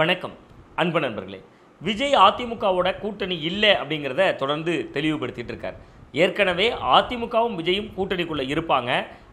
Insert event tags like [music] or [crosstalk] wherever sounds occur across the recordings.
வணக்கம் அன்பு நண்பர்களே. விஜய் அதிமுகவோட கூட்டணி இல்லை அப்படிங்கிறத தொடர்ந்து தெளிவுபடுத்திட்டு இருக்கார். ஏற்கனவே அதிமுகவும் விஜயும் கூட்டணிக்குள்ளே இருப்பாங்க.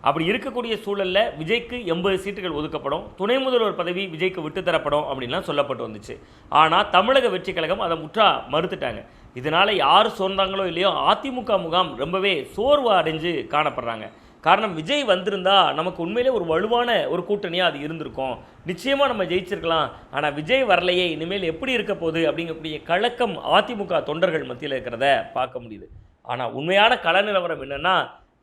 அப்படி இருக்கக்கூடிய சூழலில் விஜய்க்கு எண்பது சீட்டுகள் ஒதுக்கப்படும். துணை முதல்வர் பதவி விஜய்க்கு விட்டு தரப்படும் அப்படின்லாம் சொல்லப்பட்டு வந்துச்சு. ஆனால் தமிழக வெற்றி கழகம் அதை முற்றா மறுத்துட்டாங்க. இதனால் யார் சோர்ந்தாங்களோ இல்லையோ அதிமுக முகாம் ரொம்பவே சோர்வு அடைஞ்சு காணப்படுறாங்க. காரணம் விஜய் வந்திருந்தா நமக்கு உண்மையிலே ஒரு வலுவான ஒரு கூட்டணியாக அது இருந்திருக்கும். நிச்சயமாக நம்ம ஜெயிச்சிருக்கலாம். ஆனால் விஜய் வரலையே இனிமேல் எப்படி இருக்க போகுது அப்படிங்கக்கூடிய கலக்கம் அதிமுக தொண்டர்கள் மத்தியில் இருக்கிறத பார்க்க முடியுது. ஆனால் உண்மையான கள நிலவரம் என்னென்னா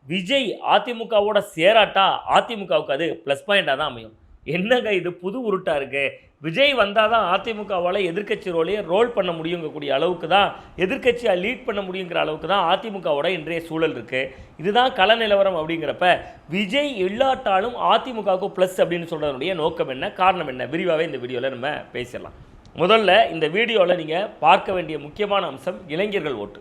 விஜய் அதிமுகவோட சேராட்டா அதிமுகவுக்கு அது ப்ளஸ் பாயிண்டாக தான் அமையும். என்னங்க இது புது உருட்டாக இருக்குது விஜய் வந்தால் தான் அதிமுகவால் எதிர்கட்சி ரோலையே ரோல் பண்ண முடியுங்கக்கூடிய அளவுக்கு தான் எதிர்கட்சியாக லீட் பண்ண முடியுங்கிற அளவுக்கு தான் அதிமுகவோட இன்றைய சூழல் இருக்குது இதுதான் கள நிலவரம் அப்படிங்கிறப்ப விஜய் இல்லாட்டாலும் அதிமுகவுக்கு ப்ளஸ் அப்படின்னு சொல்கிறதுடைய நோக்கம் என்ன? காரணம் என்ன? விரிவாகவே இந்த வீடியோவில் நம்ம பேசிடலாம். முதல்ல இந்த வீடியோவில் நீங்கள் பார்க்க வேண்டிய முக்கியமான அம்சம் இளைஞர்கள் ஓட்டு.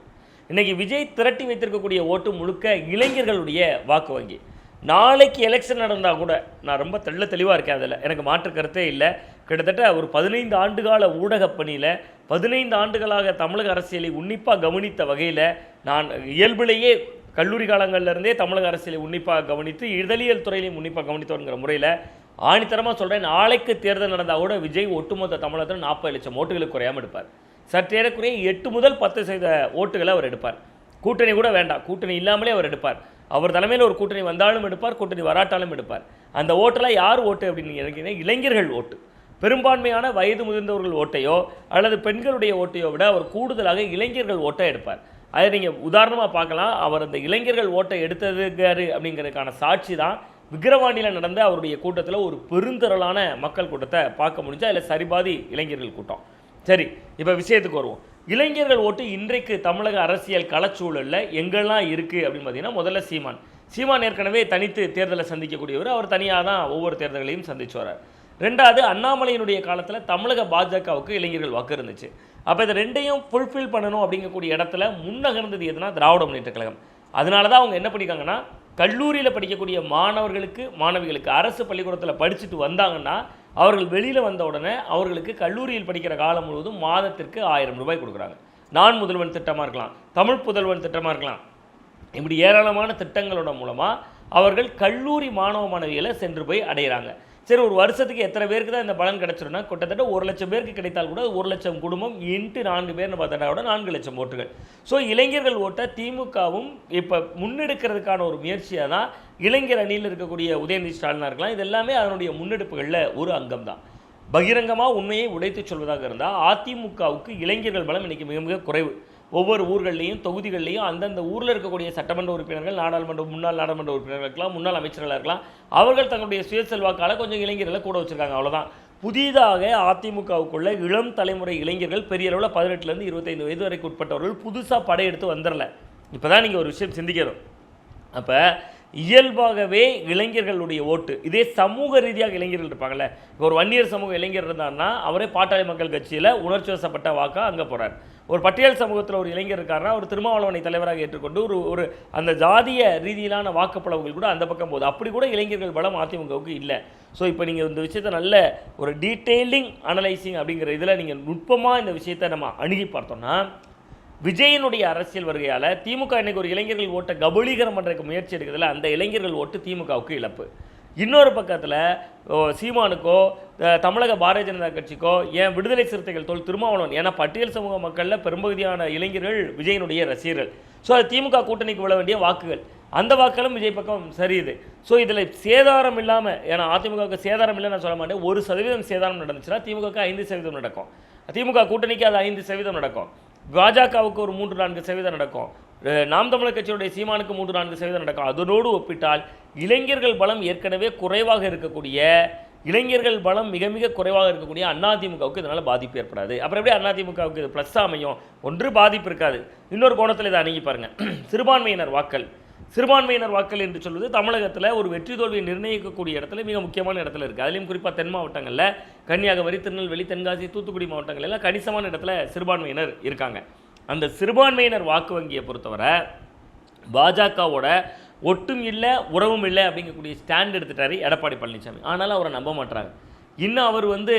இன்றைக்கி விஜய் திரட்டி வைத்திருக்கக்கூடிய ஓட்டு முழுக்க இளைஞர்களுடைய வாக்கு வங்கி. நாளைக்கு எலெக்ஷன் நடந்தால் கூட நான் ரொம்ப தெள்ள தெளிவாக இருக்கேன் அதில். எனக்கு மாற்று கருத்தே இல்லை. கிட்டத்தட்ட ஒரு பதினைந்து ஆண்டுகால ஊடகப் பணியில் பதினைந்து ஆண்டுகளாக தமிழக அரசியலை உன்னிப்பாக கவனித்த வகையில் நான் இயல்பிலேயே கல்லூரி காலங்களிலிருந்தே தமிழக அரசியலை உன்னிப்பாக கவனித்து இதழியல் துறையிலையும் உன்னிப்பாக கவனித்தோங்கிற முறையில் ஆணித்தரமாக சொல்கிறேன் நாளைக்கு தேர்தல் நடந்தால் கூட விஜய் ஒட்டுமொத்த தமிழகத்தில் நாற்பது லட்சம் ஓட்டுகளுக்கு குறையாமல் எடுப்பார். சற்றேறக்குறைய எட்டு முதல் பத்து சதவீத ஓட்டுகளை அவர் எடுப்பார். கூட்டணி கூட வேண்டாம். கூட்டணி இல்லாமலே அவர் எடுப்பார். அவர் தலைமையில் ஒரு கூட்டணி வந்தாலும் எடுப்பார் கூட்டணி வராட்டாலும் எடுப்பார். அந்த ஓட்டெல்லாம் யார் ஓட்டு அப்படின்னு நினைக்கிறீங்க? இளைஞர்கள் ஓட்டு. பெரும்பான்மையான வயது முதிர்ந்தவர்கள் ஓட்டையோ அல்லது பெண்களுடைய ஓட்டையோ விட அவர் கூடுதலாக இளைஞர்கள் ஓட்டை எடுப்பார். அதை நீங்கள் உதாரணமாக பார்க்கலாம். அவர் அந்த இளைஞர்கள் ஓட்டை எடுத்ததுக்காரு அப்படிங்கிறதுக்கான சாட்சி தான் விக்கிரவாண்டியில் நடந்த அவருடைய கூட்டத்தில் ஒரு பெருந்திரளான மக்கள் கூட்டத்தை பார்க்க முடிஞ்சால் இல்லை சரிபாதி இளைஞர்கள் கூட்டம். சரி இப்போ விஷயத்துக்கு வருவோம். இளைஞர்கள் ஓட்டு இன்றைக்கு தமிழக அரசியல் களச்சூழலில் எங்கெல்லாம் இருக்குது அப்படின்னு பார்த்தீங்கன்னா முதல்ல சீமான். சீமான் ஏற்கனவே தனித்து தேர்தலை சந்திக்கக்கூடியவர். அவர் தனியாக தான் ஒவ்வொரு தேர்தல்களையும் சந்திச்சு வரார் ரெண்டாவது அண்ணாமலையினுடைய காலத்தில் தமிழக பாஜகவுக்கு இளைஞர்கள் வாக்கு இருந்துச்சு. அப்போ இதை ரெண்டையும் ஃபுல்ஃபில் பண்ணணும் அப்படிங்கக்கூடிய இடத்துல முன்னகர்ந்தது எதுனா திராவிட முன்னேற்ற கழகம். அதனால தான் அவங்க என்ன பண்ணியிருக்காங்கன்னா கல்லூரியில் படிக்கக்கூடிய மாணவர்களுக்கு மாணவிகளுக்கு அரசு பள்ளிக்கூடத்தில் படிச்சுட்டு வந்தாங்கன்னா அவர்கள் வெளியில் வந்த உடனே அவர்களுக்கு கல்லூரியில் படிக்கிற காலம் முழுவதும் மாதத்திற்கு ஆயிரம் ரூபாய் கொடுக்குறாங்க. நான் முதல்வன் திட்டமாக இருக்கலாம் தமிழ் புதல்வன் திட்டமாக இருக்கலாம். இப்படி ஏராளமான திட்டங்களோட மூலமாக அவர்கள் கல்லூரி மாணவ மாணவிகளை சென்று போய் அடைகிறாங்க சரி ஒரு வருஷத்துக்கு எத்தனை பேருக்கு தான் இந்த பலன் கிடைச்சிரும்னா கிட்டத்தட்ட ஒரு லட்சம் பேருக்கு கிடைத்தால் கூட ஒரு லட்சம் குடும்பம் இன்ட்டு நான்கு பேர்னு பார்த்தா கூட நான்கு லட்சம் ஓட்டுகள். ஸோ இளைஞர்கள் ஓட்ட திமுகவும் இப்போ முன்னெடுக்கிறதுக்கான ஒரு முயற்சியாக தான் இளைஞர் அணியில் இருக்கக்கூடிய உதயநிதி ஸ்டாலினாக இருக்கலாம். இது எல்லாமே அதனுடைய முன்னெடுப்புகளில் ஒரு அங்கம் தான் பகிரங்கமாக உண்மையை உடைத்து சொல்வதாக இருந்தால் அதிமுகவுக்கு இளைஞர்கள் பலம் இன்றைக்கி மிக மிக குறைவு. ஒவ்வொரு ஊர்கள்லையும் தொகுதிகள்லையும் அந்தந்த ஊரில் இருக்கக்கூடிய சட்டமன்ற உறுப்பினர்கள் நாடாளுமன்ற முன்னாள் நாடாளுமன்ற உறுப்பினர்கள் இருக்கலாம் முன்னாள் அமைச்சர்களாக இருக்கலாம் அவர்கள் தங்களுடைய சுயசெல்வாக்கால கொஞ்சம் இளைஞர்களை கூட வச்சிருக்காங்க அவ்வளோதான் புதிதாக அதிமுகவுக்குள்ள இளம் தலைமுறை இளைஞர்கள் பெரிய அளவில் பதினெட்டுலேருந்து இருபத்தைந்து வயது வரைக்கும் உட்பட்டவர்கள் புதுசாக படையெடுத்து வந்துடல. இப்போ தான் நீங்கள் ஒரு விஷயம் சிந்திக்கணும். அப்போ இயல்பாகவே இளைஞர்களுடைய ஓட்டு இதே சமூக ரீதியாக இளைஞர்கள் இருப்பாங்கல்ல இப்போ ஒரு வன்னியர் சமூக இளைஞர் இருந்தாருன்னா அவரே பாட்டாளி மக்கள் கட்சியில் உணர்ச்சி வசப்பட்ட வாக்காக அங்கே போகிறார் ஒரு பட்டியல் சமூகத்தில் ஒரு இளைஞர் இருக்காருன்னா ஒரு திருமாவளவனை தலைவராக ஏற்றுக்கொண்டு ஒரு ஒரு அந்த ஜாதிய ரீதியிலான வாக்குப்பளவுகள் கூட அந்த பக்கம் போகுது. அப்படி கூட இளைஞர்கள் பலம் அதிமுகவுக்கு இல்லை. ஸோ இப்போ நீங்கள் இந்த விஷயத்தை நல்ல ஒரு டீட்டெயிலிங் அனலைசிங் அப்படிங்கிற இதில் நீங்கள் நுட்பமாக இந்த விஷயத்தை நம்ம அணுகி பார்த்தோம்னா விஜயனுடைய அரசியல் வருகையால் திமுக இன்னைக்கு ஒரு இளைஞர்கள் ஓட்டை கபலீகரம் பண்ணுறதுக்கு முயற்சி எடுக்கிறதுல அந்த இளைஞர்கள் ஓட்டு திமுகவுக்கு இழப்பு. இன்னொரு பக்கத்தில் சீமானுக்கோ தமிழக பாரதிய ஜனதா கட்சிக்கோ ஏன் விடுதலை சிறுத்தைகள் தோல் திருமாவளவன்? ஏன்னா பட்டியல் சமூக மக்களில் பெரும்பகுதியான இளைஞர்கள் விஜயனுடைய ரசிகர்கள். ஸோ அது திமுக கூட்டணிக்கு விழ வேண்டிய வாக்குகள். அந்த வாக்களும் விஜய் பக்கம் சரியுது. ஸோ இதில் சேதாரம் இல்லாமல் ஏன்னா அதிமுகவுக்கு சேதாரம் இல்லை நான் சொல்ல மாட்டேன். ஒரு சதவீதம் சேதாரம் நடந்துச்சுன்னா திமுகவுக்கு ஐந்து சதவீதம் நடக்கும். திமுக கூட்டணிக்கு அது ஐந்து சதவீதம் நடக்கும். பாஜகவுக்கு ஒரு மூன்று நான்கு சதவீதம் நடக்கும். நாம் தமிழர் கட்சியுடைய சீமானுக்கு மூன்று நான்கு சதவீதம் நடக்கும். அதனோடு ஒப்பிட்டால் இளைஞர்கள் பலம் ஏற்கனவே குறைவாக இருக்கக்கூடிய இளைஞர்கள் பலம் மிக மிக குறைவாக இருக்கக்கூடிய அதிமுகவுக்கு இதனால் பாதிப்பு ஏற்படாது. அப்புறம் எப்படி அதிமுகவுக்கு இது ப்ளஸ் அமையும்? ஒன்று பாதிப்பு இருக்காது. இன்னொரு கோணத்தில் இதை அணுகி பாருங்க. [clears throat] சிறுபான்மையினர் வாக்கள். சிறுபான்மையினர் வாக்கள் என்று சொல்வது தமிழகத்தில் ஒரு வெற்றி தோல்வியை நிர்ணயிக்கக்கூடிய இடத்துல மிக முக்கியமான இடத்துல இருக்குது அதுலேயும் குறிப்பாக தென் மாவட்டங்களில் கன்னியாகுமரி திருநெல்வேலி தென்காசி தூத்துக்குடி மாவட்டங்கள் எல்லாம் கணிசமான இடத்துல சிறுபான்மையினர் இருக்காங்க. அந்த சிறுபான்மையினர் வாக்கு வங்கியை பொறுத்தவரை பாஜகவோட ஒட்டும் இல்லை உறவும் இல்லை அப்படிங்கக்கூடிய ஸ்டாண்ட் எடுத்துட்டாரு எடப்பாடி பழனிசாமி. ஆனாலும் அவரை நம்ப மாட்டாங்க இன்னும் அவர் வந்து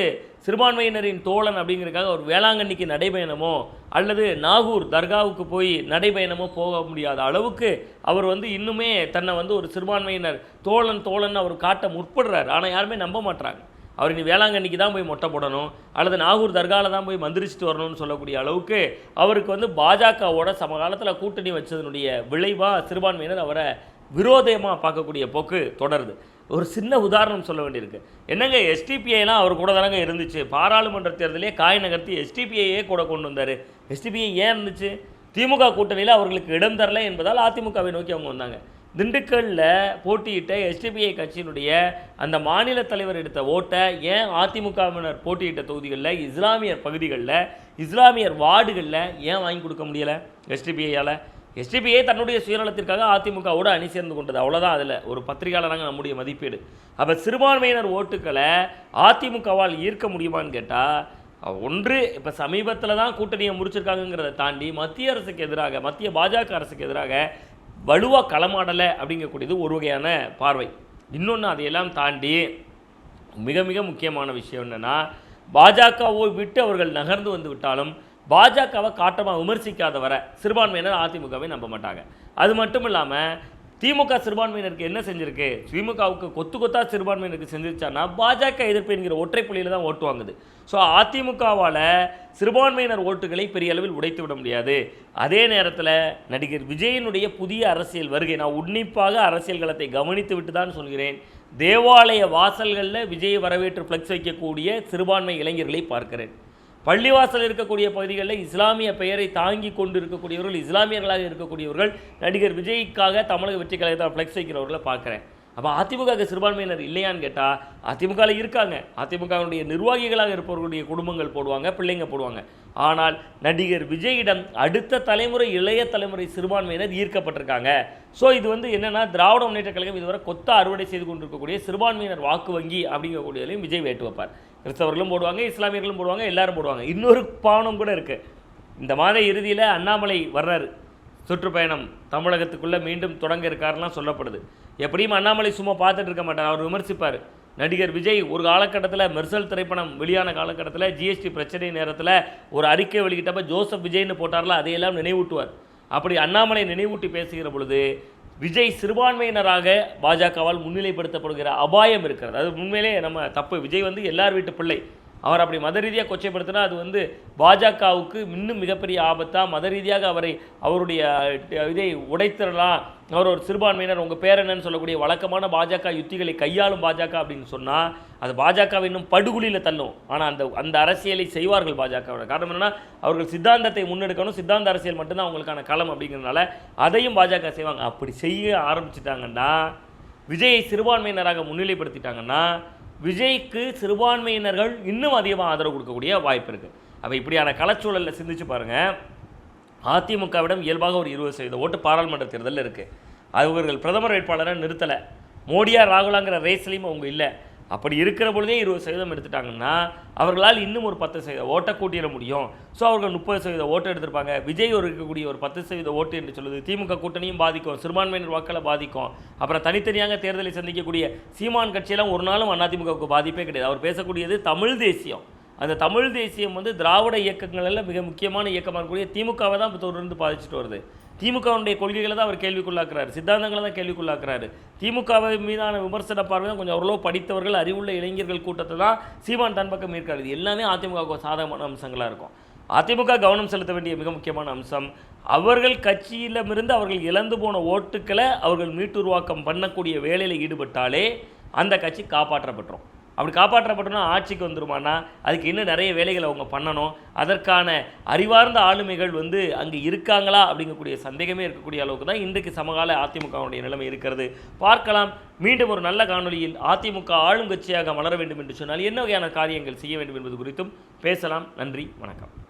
சிறுபான்மையினரின் தோழன் அப்படிங்கிறதுக்காக ஒரு வேளாங்கண்ணிக்கு நடைபயணமோ அல்லது நாகூர் தர்காவுக்கு போய் நடைபயணமோ போக முடியாத அளவுக்கு அவர் வந்து இன்னுமே தன்னை வந்து ஒரு சிறுபான்மையினர் தோழன் தோழன் அவர் காட்ட முற்படுறாரு. ஆனால் யாருமே நம்ப மாட்டாங்க அவர் இனி வேளாங்கண்ணிக்கு தான் போய் மொட்டை போடணும் அல்லது நாகூர் தர்காவில் தான் போய் மந்திரிச்சிட்டு வரணும்னு சொல்லக்கூடிய அளவுக்கு அவருக்கு வந்து பாஜகவோட சமகாலத்தில் கூட்டணி வச்சதனுடைய விளைவாக சிறுபான்மையினர் அவரை விரோதமாக பார்க்கக்கூடிய போக்கு தொடருது. ஒரு சின்ன உதாரணம் சொல்ல வேண்டியிருக்கு. என்னங்க எஸ்டிபிஐலாம் அவர் கூட தானங்க இருந்துச்சு? பாராளுமன்ற தேர்தலே காய் நகர்த்தி எஸ்டிபிஐயே கூட கொண்டு வந்தார். எஸ்டிபிஐ ஏன் இருந்துச்சு? திமுக கூட்டணியில் அவர்களுக்கு இடம் தரல என்பதால் அதிமுகவை நோக்கி அவங்க வந்தாங்க. திண்டுக்கல்லில் போட்டியிட்ட எஸ்டிபிஐ கட்சியினுடைய அந்த மாநில தலைவர் எடுத்த ஓட்டை ஏன் அதிமுகவினர் போட்டியிட்ட தொகுதிகளில் இஸ்லாமியர் பகுதிகளில் இஸ்லாமியர் வார்டுகளில் ஏன் வாங்கி கொடுக்க முடியலை எஸ்டிபிஐயால் எஸ்டிபிஐ தன்னுடைய சுயநலத்திற்காக அதிமுகவோடு அணி சேர்ந்து கொண்டது. அவ்வளோதான் அதில். ஒரு பத்திரிகையாளராக நம்முடைய மதிப்பீடு. அப்போ சிறுபான்மையினர் ஓட்டுக்களை அதிமுகவால் ஈர்க்க முடியுமான்னு கேட்டால் ஒன்று இப்போ சமீபத்தில் தான் கூட்டணியை முடிச்சிருக்காங்கங்கிறத தாண்டி மத்திய அரசுக்கு எதிராக மத்திய பாஜக அரசுக்கு எதிராக வலுவாக களமாடலை அப்படிங்கக்கூடியது ஒரு வகையான பார்வை. இன்னொன்று அதையெல்லாம் தாண்டி மிக மிக முக்கியமான விஷயம் என்னென்னா பாஜகவை விட்டு அவர்கள் நகர்ந்து வந்து விட்டாலும் பாஜகவை காட்டமாக விமர்சிக்காத வர சிறுபான்மையினர் அதிமுகவை நம்ப மாட்டாங்க. அது மட்டும் இல்லாமல் திமுக சிறுபான்மையினருக்கு என்ன செஞ்சிருக்கு? திமுகவுக்கு கொத்து கொத்தா சிறுபான்மையினருக்கு செஞ்சிருச்சான்னா பாஜக எதிர்ப்பு என்கிற ஒற்றை புள்ளியில் தான் ஓட்டு வாங்குது. ஸோ அதிமுகவால் சிறுபான்மையினர் ஓட்டுகளை பெரிய அளவில் உடைத்து விட முடியாது. அதே நேரத்தில் நடிகர் விஜயனுடைய புதிய அரசியல் வருகை. நான் உன்னிப்பாக அரசியல் களத்தை கவனித்து விட்டு தான் சொல்கிறேன். தேவாலய வாசல்களில் விஜய் வரவேற்று ஃப்ளெக்ஸ் வைக்கக்கூடிய சிறுபான்மை இளைஞர்களை பார்க்கிறேன். பள்ளிவாசல் இருக்கக்கூடிய பகுதிகளில் இஸ்லாமிய பெயரை தாங்கி கொண்டு இருக்கக்கூடியவர்கள் இஸ்லாமியர்களாக இருக்கக்கூடியவர்கள் நடிகர் விஜய்க்காக தமிழக வெற்றி கழகத்தில் ஃப்ளெக்ஸ் வைக்கிறவர்களை பார்க்குறேன். அப்போ அதிமுக சிறுபான்மையினர் இல்லையான்னு கேட்டால் அதிமுகவில் இருக்காங்க. அதிமுகவுடைய நிர்வாகிகளாக இருப்பவர்களுடைய குடும்பங்கள் போடுவாங்க பிள்ளைங்க போடுவாங்க. ஆனால் நடிகர் விஜயிடம் அடுத்த தலைமுறை இளைய தலைமுறை சிறுபான்மையினர் ஈர்க்கப்பட்டிருக்காங்க. ஸோ இது வந்து என்னென்னா திராவிட முன்னேற்ற கழகம் இதுவரை கொத்த அறுவடை செய்து கொண்டிருக்கக்கூடிய சிறுபான்மையினர் வாக்கு வங்கி அப்படிங்கக்கூடியதிலையும் விஜய் வேட்டு வைப்பார். கிறிஸ்தவர்களும் போடுவாங்க இஸ்லாமியர்களும் போடுவாங்க எல்லாரும் போடுவாங்க. இன்னொரு பாவனம் கூட இருக்குது இந்த மாத இறுதியில் அண்ணாமலை வர்றாரு. சுற்றுப்பயணம் தமிழகத்துக்குள்ளே மீண்டும் தொடங்க இருக்காருலாம் சொல்லப்படுது. எப்படியும் அண்ணாமலை சும்மா பார்த்துட்டு இருக்க மாட்டார். அவர் விமர்சிப்பார். நடிகர் விஜய் ஒரு காலகட்டத்தில் மெர்சல் திரைப்படம் வெளியான காலகட்டத்தில் ஜிஎஸ்டி பிரச்சனை நேரத்தில் ஒரு அறிக்கை வெளியிட்டப்ப ஜோசப் விஜய்னு போட்டார்ல அதையெல்லாம் நினைவூட்டுவார். அப்படி அண்ணாமலை நினைவூட்டி பேசுகிற பொழுது விஜய் சிறுபான்மையினராக பாஜகவால் முன்னிலைப்படுத்தப்படுகிற அபாயம் இருக்கிறது. அது உண்மையிலே நம்ம தப்பு. விஜய் வந்து எல்லார் வீட்டு பிள்ளை. அவர் அப்படி மத ரீதியாக கொச்சைப்படுத்தினா அது வந்து பாஜகவுக்கு இன்னும் மிகப்பெரிய ஆபத்தாக மத ரீதியாக அவரை அவருடைய இதை உடைத்திடலாம். அவர் ஒரு சிறுபான்மையினர் உங்கள் பேர் என்னன்னு சொல்லக்கூடிய வழக்கமான பாஜக யுத்திகளை கையாளும் பாஜக அப்படின்னு சொன்னால் அது பாஜகவை இன்னும் படுகுழியில் தள்ளும். ஆனால் அந்த அந்த அரசியலை செய்வார்கள் பாஜகவோட காரணம் என்னென்னா அவர்கள் சித்தாந்தத்தை முன்னெடுக்கணும். சித்தாந்த அரசியல் மட்டும்தான் அவங்களுக்கான களம் அப்படிங்கிறதுனால அதையும் பாஜக செய்வாங்க. அப்படி செய்ய ஆரம்பிச்சிட்டாங்கன்னா விஜயை சிறுபான்மையினராக முன்னிலைப்படுத்திட்டாங்கன்னா விஜய்க்கு சிறுபான்மையினர்கள் இன்னும் அதிகமாக ஆதரவு கொடுக்கக்கூடிய வாய்ப்பு இருக்குது அப்போ இப்படியான கலச்சூழலில் சிந்திச்சு பாருங்கள் அதிமுகவிடம் இயல்பாக ஒரு இருபது சதவீத ஓட்டு பாராளுமன்ற தேர்தலில் இருக்குது அவர்கள் பிரதமர் வேட்பாளரை நிறுத்தலை. மோடியா ராகுலாங்கிற ரேஸ்லேயும் அவங்க இல்லை. அப்படி இருக்கிற பொழுதே இருபது சதவீதம் எடுத்துட்டாங்கன்னா அவர்களால் இன்னும் ஒரு பத்து சதவீத ஓட்டை கூட்டிட முடியும். ஸோ அவர்கள் முப்பது சதவீத ஓட்டு எடுத்திருப்பாங்க. விஜய் ஒரு இருக்கக்கூடிய ஒரு பத்து சதவீத ஓட்டு என்று சொல்லுது. திமுக கூட்டணியும் பாதிக்கும். சிறுபான்மையினர் வாக்களை பாதிக்கும். அப்புறம் தனித்தனியாக தேர்தலை சந்திக்கக்கூடிய சீமான் கட்சியெல்லாம் ஒரு நாளும் அதிமுகவுக்கு பாதிப்பே கிடையாது. அவர் பேசக்கூடியது தமிழ் தேசியம். அந்த தமிழ் தேசியம் வந்து திராவிட இயக்கங்களில் மிக முக்கியமான இயக்கமாக இருக்கக்கூடிய திமுகவை தான் தொடர்ந்து பாதிச்சுட்டு வருது. திமுகவுடைய கொள்கைகளை தான் அவர் கேள்விக்குள்ளாக்குறாரு. சித்தாந்தங்களை தான் கேள்விக்குள்ளாக்குறாரு. திமுகவை மீதான விமர்சன பார்வை தான் கொஞ்சம் ஓரளவு படித்தவர்கள் அறிவுள்ள இளைஞர்கள் கூட்டத்தை தான் சீமான் தன் பக்கம் இருக்காது இது எல்லாமே அதிமுகவுக்கு சாதகமான அம்சங்களாக இருக்கும். அதிமுக கவனம் செலுத்த வேண்டிய மிக முக்கியமான அம்சம் அவர்கள் கட்சியிலமிருந்து அவர்கள் இழந்து போன ஓட்டுக்களை அவர்கள் மீட்டுருவாக்கம் பண்ணக்கூடிய வேலையில் ஈடுபட்டாலே அந்த கட்சி காப்பாற்றப்பட்டுரும். அப்படி காப்பாற்றப்பட்டோம்னா ஆட்சிக்கு வந்துருமானா அதுக்கு இன்னும் நிறைய வேலைகளை அவங்க பண்ணணும். அதற்கான அறிவார்ந்த ஆளுமைகள் வந்து அங்கே இருக்காங்களா அப்படிங்கக்கூடிய சந்தேகமே இருக்கக்கூடிய அளவுக்கு தான் இன்றைக்கு சமகால அதிமுகவுடைய நிலைமை இருக்கிறது. பார்க்கலாம். மீண்டும் ஒரு நல்ல காணொளியில் அதிமுக ஆளுங்கட்சியாக வளர வேண்டும் என்று சொன்னால் என்ன வகையான காரியங்கள் செய்ய வேண்டும் என்பது குறித்தும் பேசலாம். நன்றி. வணக்கம்.